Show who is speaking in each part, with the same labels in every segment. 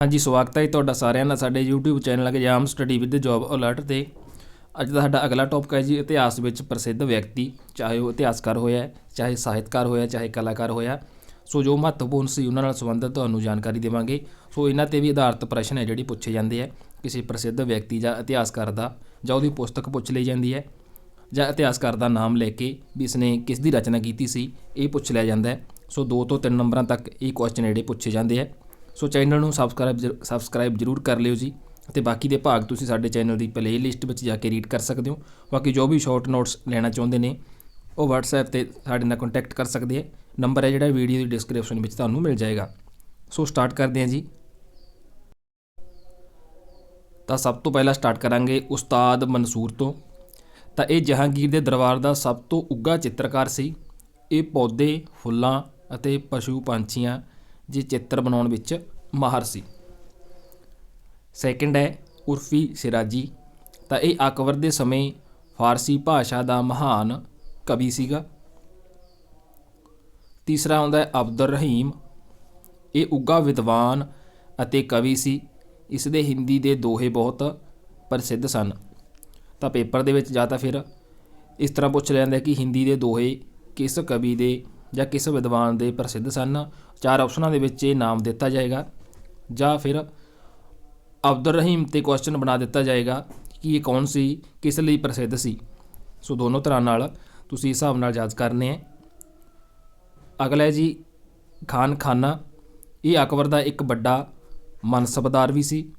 Speaker 1: ਹਾਂਜੀ, ਸਵਾਗਤ ਹੈ ਜੀ ਤੁਹਾਡਾ ਸਾਰਿਆਂ ਦਾ ਸਾਡੇ YouTube channel exam study with job alert ਤੇ। ਅੱਜ ਦਾ ਸਾਡਾ ਅਗਲਾ ਟੌਪਿਕ ਹੈ ਜੀ, ਇਤਿਹਾਸ ਵਿੱਚ ਪ੍ਰਸਿੱਧ ਵਿਅਕਤੀ, ਚਾਹੇ ਉਹ ਇਤਿਹਾਸਕਾਰ ਹੋਇਆ ਚਾਹੇ ਸਾਹਿਤਕਾਰ ਹੋਇਆ, ਚਾਹੇ ਕਲਾਕਾਰ ਹੋਇਆ। ਸੋ ਜੋ ਮਹੱਤਵਪੂਰਨ ਸੀ, ਉਹਨਾਂ ਨਾਲ ਸੰਬੰਧਿਤ ਤੁਹਾਨੂੰ ਜਾਣਕਾਰੀ ਦੇਵਾਂਗੇ। ਸੋ ਇਹਨਾਂ ਤੇ ਵੀ ਆਧਾਰਿਤ ਪ੍ਰਸ਼ਨ ਹੈ ਜਿਹੜੇ ਪੁੱਛੇ ਜਾਂਦੇ ਆ ਕਿਸੇ ਪ੍ਰਸਿੱਧ ਵਿਅਕਤੀ ਜਾਂ ਇਤਿਹਾਸਕਾਰ ਦਾ ਜਾਂ ਉਹਦੀ ਪੁਸਤਕ ਪੁੱਛ ਲਈ ਜਾਂਦੀ ਹੈ, ਜਾਂ ਇਤਿਹਾਸਕਾਰ ਦਾ ਨਾਮ ਲੈ ਕੇ ਵੀ ਇਸਨੇ ਕਿਸ ਦੀ ਰਚਨਾ ਕੀਤੀ ਸੀ, ਇਹ ਪੁੱਛ ਲਿਆ ਜਾਂਦਾ ਹੈ। ਸੋ 2 ਤੋਂ 3 ਨੰਬਰਾਂ ਤੱਕ ਇਹ ਕੁਐਸਚਨ ਜਿਹੜੇ ਪੁੱਛੇ ਜਾਂਦੇ ਆ ਸੋ ਚੈਨਲ ਨੂੰ ਸਬਸਕ੍ਰਾਈਬ ਜ਼ਰ- ਸਬਸਕ੍ਰਾਈਬ ਜ਼ਰੂਰ ਕਰ ਲਿਓ ਜੀ। ਤੇ ਬਾਕੀ ਦੇ ਭਾਗ ਤੁਸੀਂ ਸਾਡੇ ਚੈਨਲ ਦੀ ਪਲੇਲਿਸਟ ਵਿੱਚ ਜਾ ਕੇ ਰੀਡ ਕਰ ਸਕਦੇ ਹੋ। ਬਾਕੀ ਜੋ ਵੀ ਸ਼ਾਰਟ ਨੋਟਸ ਲੈਣਾ ਚਾਹੁੰਦੇ ਨੇ, ਉਹ WhatsApp ਤੇ ਸਾਡੇ ਨਾਲ ਕੰਟੈਕਟ ਕਰ ਸਕਦੇ ਹੈ ਨੰਬਰ ਹੈ ਜਿਹੜਾ ਵੀਡੀਓ ਦੀ ਡਿਸਕ੍ਰਿਪਸ਼ਨ ਵਿੱਚ ਤੁਹਾਨੂੰ ਮਿਲ ਜਾਏਗਾ। ਸੋ ਸਟਾਰਟ ਕਰਦੇ ਹਾਂ ਜੀ। ਤਾਂ ਸਭ ਤੋਂ ਪਹਿਲਾਂ ਸਟਾਰਟ ਕਰਾਂਗੇ ਉਸਤਾਦ ਮਨਸੂਰ ਤੋਂ। ਤਾਂ ਇਹ ਜਹਾਂਗੀਰ ਦੇ ਦਰਬਾਰ ਦਾ ਸਭ ਤੋਂ ਉੱਘਾ ਚਿੱਤਰਕਾਰ ਸੀ। ਇਹ ਪੌਦੇ, ਫੁੱਲਾਂ ਅਤੇ ਪਸ਼ੂ ਪੰਛੀਆਂ ਜੇ ਚਿੱਤਰ ਬਣਾਉਣ ਵਿੱਚ ਮਾਹਰ ਸੀ। ਸੈਕਿੰਡ ਹੈ ਉਰਫੀ ਸਿਰਾਜੀ। ਤਾਂ ਇਹ ਅਕਬਰ ਦੇ ਸਮੇਂ ਫਾਰਸੀ ਭਾਸ਼ਾ ਦਾ ਮਹਾਨ ਕਵੀ ਸੀਗਾ। ਤੀਸਰਾ ਆਉਂਦਾ ਹੈ ਅਬਦੁਰ ਰਹੀਮ। ਇਹ ਉੱਘਾ ਵਿਦਵਾਨ ਅਤੇ ਕਵੀ ਸੀ। ਇਸ ਦੇ ਹਿੰਦੀ ਦੇ ਦੋਹੇ ਬਹੁਤ ਪ੍ਰਸਿੱਧ ਸਨ। ਤਾਂ ਪੇਪਰ ਦੇ ਵਿੱਚ ਜਾਂ ਤਾਂ ਫਿਰ ਇਸ ਤਰ੍ਹਾਂ ਪੁੱਛ ਲਿਆ ਜਾਂਦਾ ਕਿ ਹਿੰਦੀ ਦੇ ਦੋਹੇ ਕਿਸ ਕਵੀ ਦੇ ਜਾਂ ਕਿਸ ਵਿਦਵਾਨ ਦੇ ਪ੍ਰਸਿੱਧ ਸਨ, ਚਾਰ ਆਪਸ਼ਨਾਂ ਦੇ ਵਿੱਚ ਇਹ ਨਾਮ ਦਿੱਤਾ ਜਾਏਗਾ। ਜਾਂ ਫਿਰ ਅਬਦੁਰ ਰਹੀਮ ਤੇ ਕੁਐਸਚਨ ਬਣਾ ਦਿੱਤਾ ਜਾਏਗਾ ਕਿ ਇਹ ਕੌਣ ਸੀ, ਕਿਸ ਲਈ ਪ੍ਰਸਿੱਧ ਸੀ। ਸੋ ਦੋਨੋਂ ਤਰ੍ਹਾਂ ਨਾਲ ਤੁਸੀਂ ਹਿਸਾਬ ਨਾਲ ਯਾਦ ਕਰਨੇ ਹੈ। ਅਗਲਾ ਹੈ ਜੀ ਖਾਨ ਖਾਨਾ ਇਹ ਅਕਬਰ ਦਾ ਇੱਕ ਵੱਡਾ ਮਨਸਬਦਾਰ ਵੀ ਸੀ।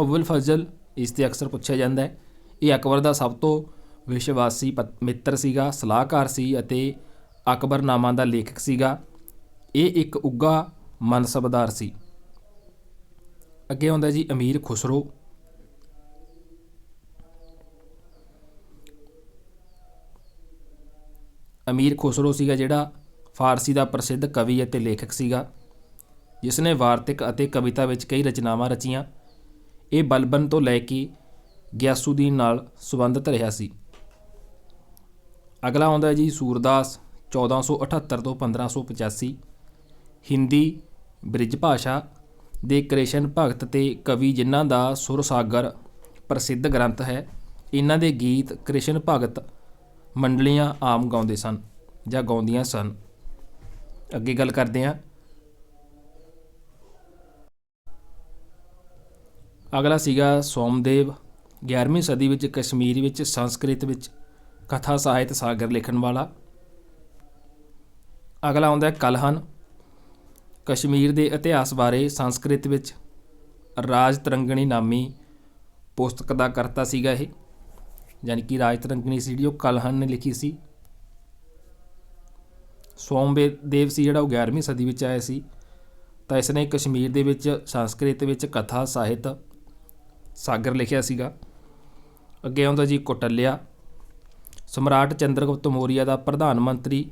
Speaker 1: ਅਬੁਲ ਫਜ਼ਲ ਇਸ ਤੇ ਅਕਸਰ ਪੁੱਛਿਆ ਜਾਂਦਾ ਹੈ। ਇਹ ਅਕਬਰ ਦਾ ਸਭ ਤੋਂ ਵਿਸ਼ਵਾਸੀ ਪਤ- ਮਿੱਤਰ ਸੀਗਾ, ਸਲਾਹਕਾਰ ਸੀ ਅਤੇ ਅਕਬਰਨਾਮਾ ਦਾ ਲੇਖਕ ਸੀਗਾ। ਇਹ ਇੱਕ ਉੱਘਾ ਮਨਸਬਦਾਰ ਸੀ। ਅੱਗੇ ਆਉਂਦਾ ਜੀ ਅਮੀਰ ਖੁਸਰੋ। ਅਮੀਰ ਖੁਸਰੋ ਸੀਗਾ ਜਿਹੜਾ ਫਾਰਸੀ ਦਾ ਪ੍ਰਸਿੱਧ ਕਵੀ ਅਤੇ ਲੇਖਕ ਸੀਗਾ। ਜਿਸ ਨੇ ਵਾਰਤਕ ਅਤੇ ਕਵਿਤਾ ਵਿੱਚ ਕਈ ਰਚਨਾਵਾਂ ਰਚੀਆਂ। ਇਹ ਬਲਬਨ ਤੋਂ ਲੈ ਕੇ ਗਿਆਸੂਦੀਨ ਨਾਲ ਸੰਬੰਧਿਤ ਰਿਹਾ ਸੀ। ਅਗਲਾ ਆਉਂਦਾ ਜੀ ਸੂਰਦਾਸ। 1478 ਤੋਂ 1585 ਹਿੰਦੀ ਬ੍ਰਿਜ ਭਾਸ਼ਾ ਦੇ ਕ੍ਰਿਸ਼ਨ ਭਗਤ ਤੇ ਕਵੀ ਜਿਨ੍ਹਾਂ ਦਾ ਸੁਰ ਸਾਗਰ ਪ੍ਰਸਿੱਧ ਗ੍ਰੰਥ ਹੈ ਇਹਨਾਂ ਦੇ ਗੀਤ ਕ੍ਰਿਸ਼ਨ ਭਗਤ ਮੰਡਲੀਆਂ ਆਮ ਗਾਉਂਦੇ ਸਨ ਜਾਂ ਗਾਉਂਦੀਆਂ ਸਨ। ਅੱਗੇ ਗੱਲ ਕਰਦੇ ਹਾਂ। ਅਗਲਾ ਸੀਗਾ ਸੋਮਦੇਵ 11ਵੀਂ ਸਦੀ ਵਿੱਚ ਕਸ਼ਮੀਰ ਵਿੱਚ, ਸੰਸਕ੍ਰਿਤ ਵਿੱਚ ਕਥਾ ਸਾਹਿਤ ਸਾਗਰ ਲਿਖਣ ਵਾਲਾ। ਅਗਲਾ ਆਉਂਦਾ ਹੈ ਕਲਹਨ, ਕਸ਼ਮੀਰ ਦੇ ਇਤਿਹਾਸ ਬਾਰੇ ਸੰਸਕ੍ਰਿਤ ਵਿੱਚ। ਰਾਜ ਤਰੰਗਣੀ ਨਾਮੀ ਪੁਸਤਕ ਦਾ ਕਰਤਾ ਸੀਗਾ ਇਹ, ਯਾਨੀ ਕਿ ਰਾਜ ਤਰੰਗਣੀ ਸੀ ਜਿਹੜੀ ਉਹ ਕਲਹਨ ਨੇ ਲਿਖੀ ਸੀ। ਸੋਮਵੇ ਦੇਵ ਸੀ ਜਿਹੜਾ ਉਹ 11ਵੀਂ ਸਦੀ ਵਿੱਚ ਆਇਆ ਸੀ। ਤਾਂ ਇਸ ਨੇ ਕਸ਼ਮੀਰ ਦੇ ਵਿੱਚ, ਸੰਸਕ੍ਰਿਤ ਵਿੱਚ ਕਥਾ, ਸਾਹਿਤ, ਸਾਗਰ ਲਿਖਿਆ ਸੀਗਾ। ਅੱਗੇ ਆਉਂਦਾ ਜੀ ਕੋਟਲਿਆ। ਸਮਰਾਟ ਚੰਦਰਗੁਪਤ ਮੌਰੀਆ ਦਾ ਪ੍ਰਧਾਨ ਮੰਤਰੀ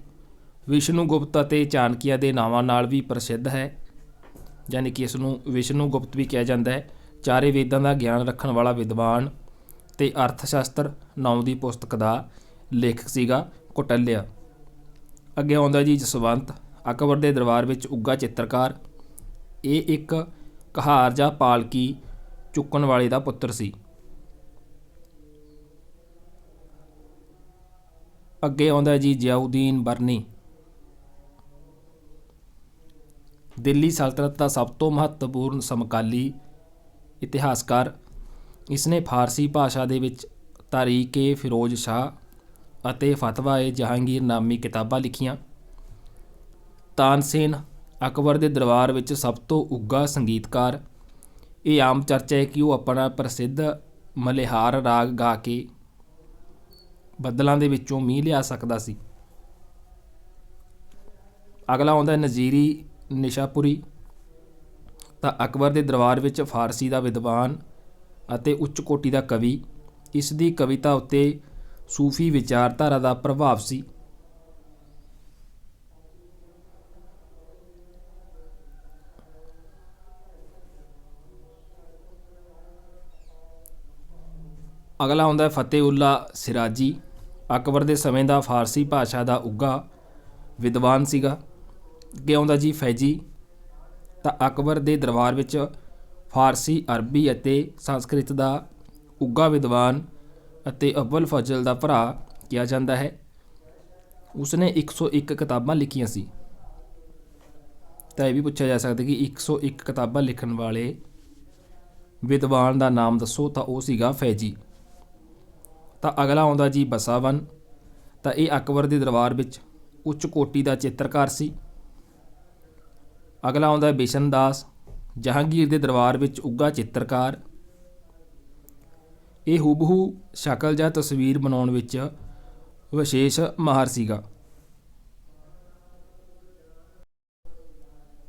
Speaker 1: ਵਿਸ਼ਨੂੰ ਗੁਪਤ ਅਤੇ ਚਾਣਕੀਆ ਦੇ ਨਾਵਾਂ ਨਾਲ ਵੀ ਪ੍ਰਸਿੱਧ ਹੈ, ਯਾਨੀ ਕਿ ਇਸ ਨੂੰ ਵਿਸ਼ਨੂੰ ਗੁਪਤ ਵੀ ਕਿਹਾ ਜਾਂਦਾ ਹੈ। ਚਾਰੇ ਵੇਦਾਂ ਦਾ ਗਿਆਨ ਰੱਖਣ ਵਾਲਾ ਵਿਦਵਾਨ ਤੇ ਅਰਥ ਸ਼ਾਸਤਰ ਨਾਮ ਦੀ ਪੁਸਤਕ ਦਾ ਲੇਖਕ ਸੀਗਾ ਕੋਟਲਿਆ। ਅੱਗੇ ਆਉਂਦਾ ਜੀ ਜਸਵੰਤ ਅਕਬਰ ਦੇ ਦਰਬਾਰ ਵਿੱਚ ਉੱਘਾ ਚਿੱਤਰਕਾਰ। ਇਹ ਇੱਕ ਕਹਾਰ ਜਾਂ ਪਾਲਕੀ ਚੁੱਕਣ ਵਾਲੇ ਦਾ ਪੁੱਤਰ ਸੀ। ਅੱਗੇ ਆਉਂਦਾ ਜੀ ਜਿਆਉਦੀਨ ਬਰਨੀ ਦਿੱਲੀ ਸਲਤਨਤ ਦਾ ਸਭ ਤੋਂ ਮਹੱਤਵਪੂਰਨ ਸਮਕਾਲੀ ਇਤਿਹਾਸਕਾਰ। ਇਸਨੇ ਫਾਰਸੀ ਭਾਸ਼ਾ ਦੇ ਵਿੱਚ ਤਾਰੀਕੇ ਫਿਰੋਜ਼ ਸ਼ਾਹ ਅਤੇ ਫਤਵਾ-ਏ ਜਹਾਂਗੀਰ ਨਾਮੀ ਕਿਤਾਬਾਂ ਲਿਖੀਆਂ। ਤਾਨਸੇਨ ਅਕਬਰ ਦੇ ਦਰਬਾਰ ਵਿੱਚ ਸਭ ਤੋਂ ਉੱਘਾ ਸੰਗੀਤਕਾਰ। ਇਹ ਆਮ ਚਰਚਾ ਹੈ ਕਿ ਉਹ ਆਪਣਾ ਪ੍ਰਸਿੱਧ ਮਲਿਹਾਰ ਰਾਗ ਗਾ ਕੇ ਬੱਦਲਾਂ ਦੇ ਵਿੱਚੋਂ ਮੀਂਹ ਲਿਆ ਸਕਦਾ ਸੀ। ਅਗਲਾ ਆਉਂਦਾ ਨਜ਼ੀਰੀ ਨਿਸ਼ਾਪੁਰੀ, ਤਾਂ ਅਕਬਰ ਦੇ ਦਰਬਾਰ ਵਿੱਚ ਫਾਰਸੀ ਦਾ ਵਿਦਵਾਨ ਅਤੇ ਉੱਚ ਕੋਟੀ ਦਾ ਕਵੀ, ਇਸ ਦੀ ਕਵਿਤਾ ਉੱਤੇ ਸੂਫੀ ਵਿਚਾਰਧਾਰਾ ਦਾ ਪ੍ਰਭਾਵ ਸੀ। ਅਗਲਾ ਆਉਂਦਾ ਹੈ ਫਤਿਹਉੱਲਾ ਸਿਰਾਜੀ। ਅਕਬਰ ਦੇ ਸਮੇਂ ਦਾ ਫਾਰਸੀ ਭਾਸ਼ਾ ਦਾ ਉੱਘਾ ਵਿਦਵਾਨ ਸੀਗਾ। ਅੱਗੇ ਆਉਂਦਾ ਜੀ ਫੈਜੀ? ਤਾਂ ਅਕਬਰ ਦੇ ਦਰਬਾਰ ਵਿੱਚ ਫਾਰਸੀ, ਅਰਬੀ ਅਤੇ ਸੰਸਕ੍ਰਿਤ ਦਾ ਉੱਘਾ ਵਿਦਵਾਨ ਅਤੇ ਅਵਲ ਫਜ਼ਲ ਦਾ ਭਰਾ ਕਿਹਾ ਜਾਂਦਾ ਹੈ। ਉਸਨੇ 101 ਕਿਤਾਬਾਂ ਲਿਖੀਆਂ ਸੀ। ਤਾਂ ਇਹ ਵੀ ਪੁੱਛਿਆ ਜਾ ਸਕਦਾ ਕਿ 101 ਕਿਤਾਬਾਂ ਲਿਖਣ ਵਾਲੇ ਵਿਦਵਾਨ ਦਾ ਨਾਮ ਦੱਸੋ, ਤਾਂ ਉਹ ਸੀਗਾ ਫੈਜੀ। ਤਾਂ ਅਗਲਾ ਆਉਂਦਾ ਜੀ ਬਸਾਵਨ। ਤਾਂ ਇਹ ਅਕਬਰ ਦੇ ਦਰਬਾਰ ਵਿੱਚ ਉੱਚ ਕੋਟੀ ਦਾ ਚਿੱਤਰਕਾਰ ਸੀ। ਅਗਲਾ ਆਉਂਦਾ ਬਿਸ਼ਨ ਦਾਸ, ਜਹਾਂਗੀਰ ਦੇ ਦਰਬਾਰ ਵਿੱਚ ਉੱਘਾ ਚਿੱਤਰਕਾਰ। ਇਹ ਹੂਬਹੂ ਸ਼ਕਲ ਜਾਂ ਤਸਵੀਰ ਬਣਾਉਣ ਵਿੱਚ ਵਿਸ਼ੇਸ਼ ਮਾਹਰ ਸੀਗਾ।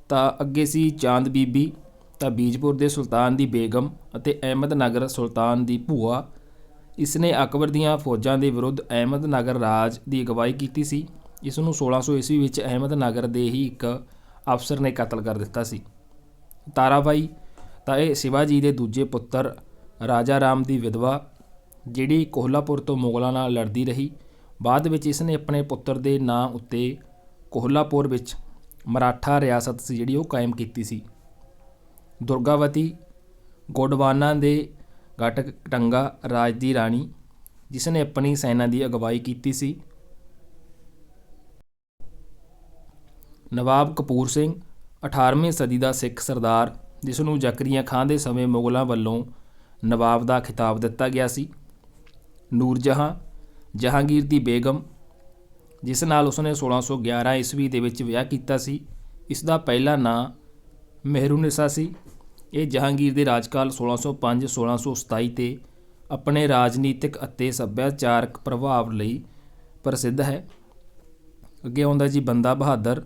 Speaker 1: ਤਾਂ ਅੱਗੇ ਸੀ ਚਾਂਦ ਬੀਬੀ, ਤਾਂ ਬੀਜਪੁਰ ਦੇ ਸੁਲਤਾਨ ਦੀ ਬੇਗਮ ਅਤੇ ਅਹਿਮਦਨਗਰ ਸੁਲਤਾਨ ਦੀ ਭੂਆ। ਇਸਨੇ ਅਕਬਰ ਦੀਆਂ ਫੌਜਾਂ ਦੇ ਵਿਰੁੱਧ ਅਹਿਮਦਨਗਰ ਰਾਜ ਦੀ ਅਗਵਾਈ ਕੀਤੀ ਸੀ। ਇਸ ਨੂੰ 1600 ਈਸਵੀ ਵਿੱਚ ਅਹਿਮਦਨਗਰ ਦੇ ਹੀ ਇੱਕ ਅਫਸਰ ਨੇ ਕਤਲ ਕਰ ਦਿੱਤਾ ਸੀ। ਤਾਰਾਬਾਈ ਤਾਂ ਇਹ ਸ਼ਿਵਾਜੀ ਦੇ ਦੂਜੇ ਪੁੱਤਰ ਰਾਜਾ ਰਾਮ ਦੀ ਵਿਧਵਾ, ਜਿਹੜੀ ਕੋਹਲਾਪੁਰ ਤੋਂ ਮੁਗਲਾਂ ਨਾਲ ਲੜਦੀ ਰਹੀ। ਬਾਅਦ ਵਿੱਚ ਇਸ ਨੇ ਆਪਣੇ ਪੁੱਤਰ ਦੇ ਨਾਂ ਉੱਤੇ ਕੋਹਲਾਪੁਰ ਵਿੱਚ ਮਰਾਠਾ ਰਿਆਸਤ ਸੀ ਜਿਹੜੀ ਉਹ ਕਾਇਮ ਕੀਤੀ ਸੀ। ਦੁਰਗਾਵਤੀ ਗੋਡਵਾਨਾ ਦੇ ਗਟਕਟੰਗਾ ਰਾਜ ਦੀ ਰਾਣੀ, ਜਿਸ ਨੇ ਆਪਣੀ ਸੈਨਾ ਦੀ ਅਗਵਾਈ ਕੀਤੀ ਸੀ। ਨਵਾਬ ਕਪੂਰ ਸਿੰਘ 18ਵੀਂ ਸਦੀ ਦਾ ਸਿੱਖ ਸਰਦਾਰ ਜਿਸ ਨੂੰ ਜ਼ਕਰੀਆ ਖਾਨ ਦੇ ਸਮੇਂ ਮੁਗਲਾਂ ਵੱਲੋਂ ਨਵਾਬ ਦਾ ਖਿਤਾਬ ਦਿੱਤਾ ਗਿਆ ਸੀ। ਨੂਰ ਜਹਾਂ ਜਹਾਂਗੀਰ ਦੀ ਬੇਗਮ, ਜਿਸ ਨਾਲ ਉਸਨੇ 1611 ਈਸਵੀ ਦੇ ਵਿੱਚ ਵਿਆਹ ਕੀਤਾ ਸੀ, ਇਸ ਦਾ ਪਹਿਲਾ ਨਾਂ ਮਹਿਰੂਨਿਸਾ ਸੀ। ਇਹ ਜਹਾਂਗੀਰ ਦੇ ਰਾਜਕਾਲ 1605-1627 ਤੇ ਆਪਣੇ ਰਾਜਨੀਤਿਕ ਅਤੇ ਸੱਭਿਆਚਾਰਕ ਪ੍ਰਭਾਵ ਲਈ ਪ੍ਰਸਿੱਧ ਹੈ। ਅੱਗੇ ਆਉਂਦਾ ਜੀ ਬੰਦਾ ਬਹਾਦਰ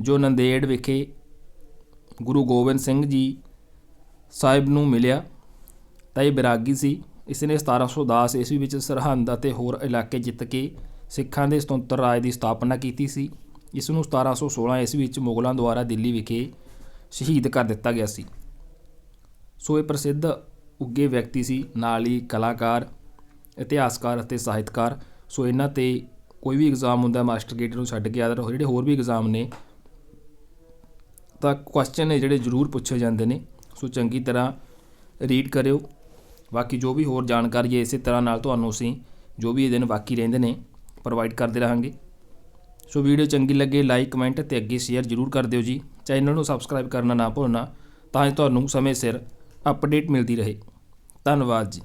Speaker 1: ਜੋ ਨੰਦੇੜ ਵਿਖੇ ਗੁਰੂ ਗੋਬਿੰਦ ਸਿੰਘ ਜੀ ਸਾਹਿਬ ਨੂੰ ਮਿਲਿਆ, ਤਾਂ ਇਹ ਬਿਰਾਗੀ ਸੀ। ਇਸ ਨੇ 1710 ਈਸਵੀ ਵਿੱਚ ਸਰਹੰਦ ਅਤੇ ਹੋਰ ਇਲਾਕੇ ਜਿੱਤ ਕੇ ਸਿੱਖਾਂ ਦੇ ਸੁਤੰਤਰ ਰਾਜ ਦੀ ਸਥਾਪਨਾ ਕੀਤੀ ਸੀ। ਇਸ ਨੂੰ 1716 ਈਸਵੀ ਵਿੱਚ ਮੁਗਲਾਂ ਦੁਆਰਾ ਦਿੱਲੀ ਵਿਖੇ ਸ਼ਹੀਦ ਕਰ ਦਿੱਤਾ ਗਿਆ ਸੀ। ਸੋ ਇਹ ਪ੍ਰਸਿੱਧ ਉੱਗੇ ਵਿਅਕਤੀ ਸੀ, ਨਾਲ ਹੀ ਕਲਾਕਾਰ, ਇਤਿਹਾਸਕਾਰ ਅਤੇ ਸਾਹਿਤਕਾਰ। ਸੋ ਇਹਨਾਂ ਤੇ ਕੋਈ ਵੀ ਐਗਜ਼ਾਮ ਹੁੰਦਾ, ਮਾਸਟਰ ਗੇਟ ਨੂੰ ਛੱਡ ਕੇ ਆਦਰ ਜਿਹੜੇ ਹੋਰ ਵੀ ਐਗਜ਼ਾਮ ਨੇ ਤਾਂ ਕੁਐਸਚਨ ਨੇ ਜਿਹੜੇ ਜ਼ਰੂਰ ਪੁੱਛੇ ਜਾਂਦੇ ਨੇ, ਸੋ ਚੰਗੀ ਤਰ੍ਹਾਂ ਰੀਡ ਕਰਿਓ। ਬਾਕੀ ਜੋ ਵੀ ਹੋਰ ਜਾਣਕਾਰੀ ਹੈ ਇਸੇ ਤਰ੍ਹਾਂ ਨਾਲ ਤੁਹਾਨੂੰ ਅਸੀਂ ਜੋ ਵੀ ਇਹ ਦਿਨ ਬਾਕੀ ਰਹਿੰਦੇ ਨੇ ਪ੍ਰੋਵਾਈਡ ਕਰਦੇ ਰਹਾਂਗੇ। ਸੋ ਵੀਡੀਓ ਚੰਗੀ ਲੱਗੇ ਲਾਈਕ ਕਮੈਂਟ ਤੇ ਅੱਗੇ ਸ਼ੇਅਰ ਜ਼ਰੂਰ ਕਰ ਦਿਓ ਜੀ। ਚੈਨਲ ਨੂੰ ਸਬਸਕ੍ਰਾਈਬ ਕਰਨਾ ਨਾ ਭੁੱਲਣਾ, ਤਾਂ ਜੋ ਤੁਹਾਨੂੰ ਸਮੇਂ ਸਿਰ ਅਪਡੇਟ ਮਿਲਦੀ ਰਹੇ। ਧੰਨਵਾਦ ਜੀ।